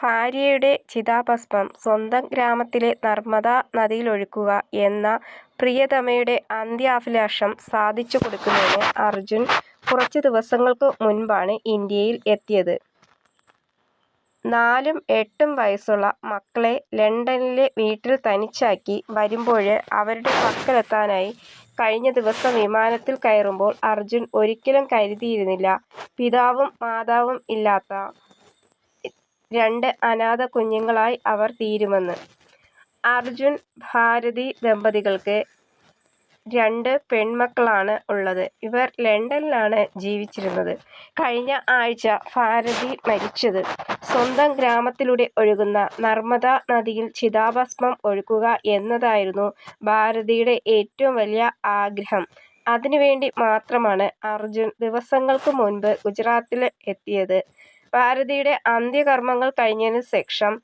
ഭാര്യയുടെ ചിതാഭസ്മം സ്വന്തം ഗ്രാമത്തിലെ നർമ്മദാ നദിയിലൊഴുക്കുക എന്ന പ്രിയതമയുടെ അന്ത്യാഭിലാഷം സാധിച്ചു കൊടുക്കുന്നതിന് അർജുൻ കുറച്ചു ദിവസങ്ങൾക്കു മുൻപാണ് ഇന്ത്യയിൽ എത്തിയത്. നാലും എട്ടും വയസ്സുള്ള മക്കളെ ലണ്ടനിലെ വീട്ടിൽ തനിച്ചാക്കി വരുമ്പോൾ അവരുടെ പക്കലെത്താനായി കഴിഞ്ഞ ദിവസം വിമാനത്തിൽ കയറുമ്പോൾ അർജുൻ ഒരിക്കലും കരുതിയിരുന്നില്ല പിതാവും മാതാവും ഇല്ലാത്ത രണ്ട് അനാഥ കുഞ്ഞുങ്ങളായി അവർ തീരുമെന്ന്. അർജുൻ ഭാരതി ദമ്പതികൾക്ക് രണ്ട് പെൺമക്കളാണ് ഉള്ളത്. ഇവർ ലണ്ടനിലാണ് ജീവിച്ചിരുന്നത്. കഴിഞ്ഞ ആഴ്ച ഭാരതി മരിച്ചത്. സ്വന്തം ഗ്രാമത്തിലൂടെ ഒഴുകുന്ന നർമ്മദ നദിയിൽ ചിതാഭസ്മം ഒഴുക്കുക എന്നതായിരുന്നു ഭാരതിയുടെ ഏറ്റവും വലിയ ആഗ്രഹം. അതിനുവേണ്ടി മാത്രമാണ് അർജുൻ ദിവസങ്ങൾക്ക് മുൻപ് ഗുജറാത്തിൽ എത്തിയത്. ഭാരതിയുടെ അന്ത്യകർമ്മങ്ങൾ കഴിഞ്ഞതിനു ശേഷം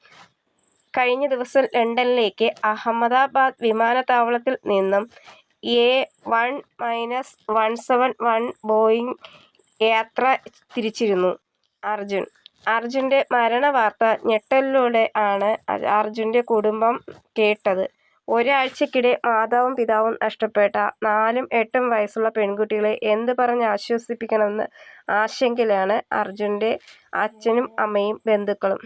കഴിഞ്ഞ ദിവസം ലണ്ടനിലേക്ക് അഹമ്മദാബാദ് വിമാനത്താവളത്തിൽ നിന്നും A one minus one seven one Boeing യാത്ര തിരിച്ചിരുന്നു അർജുൻ. അർജുന്റെ മരണ വാർത്ത ഞെട്ടലിലൂടെ ആണ് അർജുന്റെ കുടുംബം കേട്ടത്. ഒരാഴ്ചയ്ക്കിടെ മാതാവും പിതാവും നഷ്ടപ്പെട്ട നാലും എട്ടും വയസ്സുള്ള പെൺകുട്ടികളെ എന്ത് പറഞ്ഞ് ആശ്വസിപ്പിക്കണമെന്ന് ആശങ്കയിലാണ് അർജുന്റെ അച്ഛനും അമ്മയും ബന്ധുക്കളും.